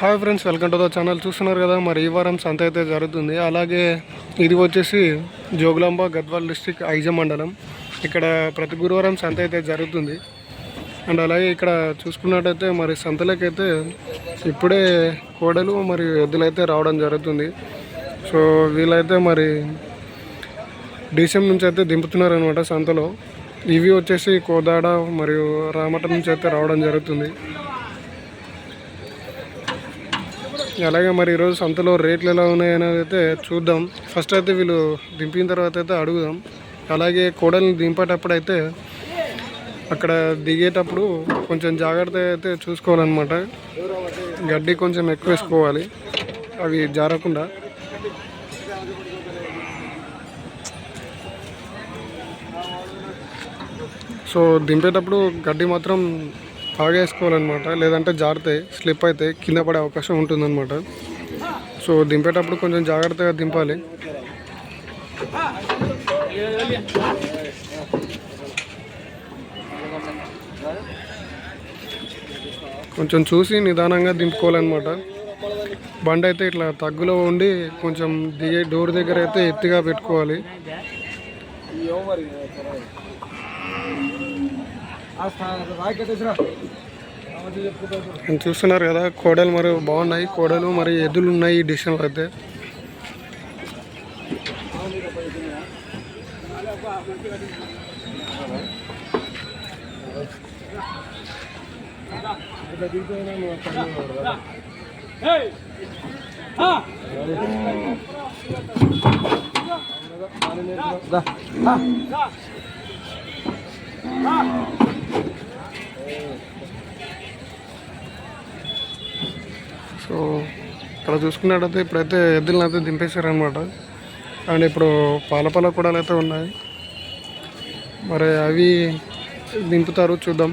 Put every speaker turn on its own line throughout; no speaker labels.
Hi friends welcome to the channel చూస్తున్నారు కదా మరి ఈ వారం సంత అయితే జరుగుతుంది. అలాగే ఇది వచ్చేసి జోగులాంబ గద్వాల్ డిస్టిక్ ఐజ మండలం. ఇక్కడ ప్రతి గురువారం సంత అయితే జరుగుతుంది. అండ్ అలాగే ఇక్కడ చూసుకున్నట్టయితే మరి సంతలకైతే ఇప్పుడే కోడలు మరియు ఎద్దులు అయితే రావడం జరుగుతుంది. సో వీళ్ళైతే మరి డీసెం నుంచి అయితే దింపుతున్నారు అనమాట సంతలో. ఇవి వచ్చేసి కోదాడ మరియు రామట నుంచి అయితే రావడం జరుగుతుంది. అలాగే మరి ఈరోజు సంతలో రేట్లు ఎలా ఉన్నాయి అనేది అయితే చూద్దాం. ఫస్ట్ అయితే వీళ్ళు దింపిన తర్వాత అయితే అడుగుదాం. అలాగే కోడల్ని దింపేటప్పుడు అయితే అక్కడ దిగేటప్పుడు కొంచెం జాగ్రత్త అయితే చూసుకోవాలన్నమాట. గడ్డి కొంచెం ఎక్కువ వేసుకోవాలి. అవి జారకుండా. సో దింపేటప్పుడు గడ్డి మాత్రం ఆగేసుకోవాలన్నమాట. లేదంటే జారుతాయి స్లిప్ అయితే కింద పడే అవకాశం ఉంటుందన్నమాట. సో దింపేటప్పుడు కొంచెం జాగ్రత్తగా దింపాలి. కొంచెం చూసి నిదానంగా దింపుకోవాలన్నమాట. బండి అయితే ఇట్లా తగ్గులో ఉండి కొంచెం దిగే డోర్ దగ్గర అయితే ఎత్తుగా పెట్టుకోవాలి. చూస్తున్నారు కదా కోడలు మరి బాగున్నాయి. కోడలు మరి ఎద్దులు ఉన్నాయి ఈ డిషన్లో అయితే సో ఇక్కడ చూసుకున్నట్టయితే ఇప్పుడైతే ఎద్దులను అయితే దింపేశారనమాట అండ్ ఇప్పుడు పాల పాల కూడా అయితే ఉన్నాయి. మరి అవి దింపుతారు చూద్దాం.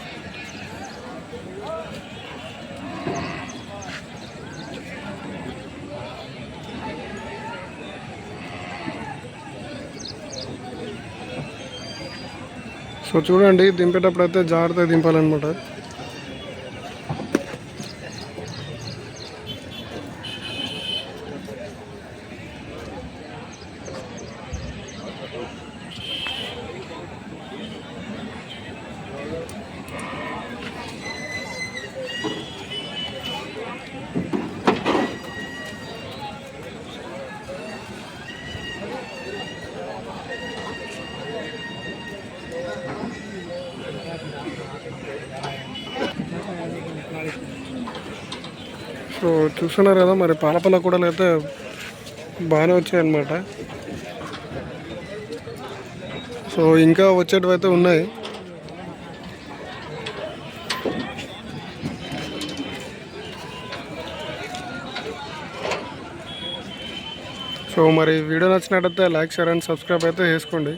సో చూడండి దింపేటప్పుడు అయితే జాగ్రత్తగా దింపాలన్నమాట. సో చూస్తున్నారు కదా మరి పాలపల్ల కూడా అయితే బాగానే వచ్చాయన్నమాట. సో ఇంకా వచ్చేటివి అయితే ఉన్నాయి. సో మరి వీడియో నచ్చినట్టయితే లైక్ షేర్ అండ్ సబ్స్క్రైబ్ అయితే చేసుకోండి.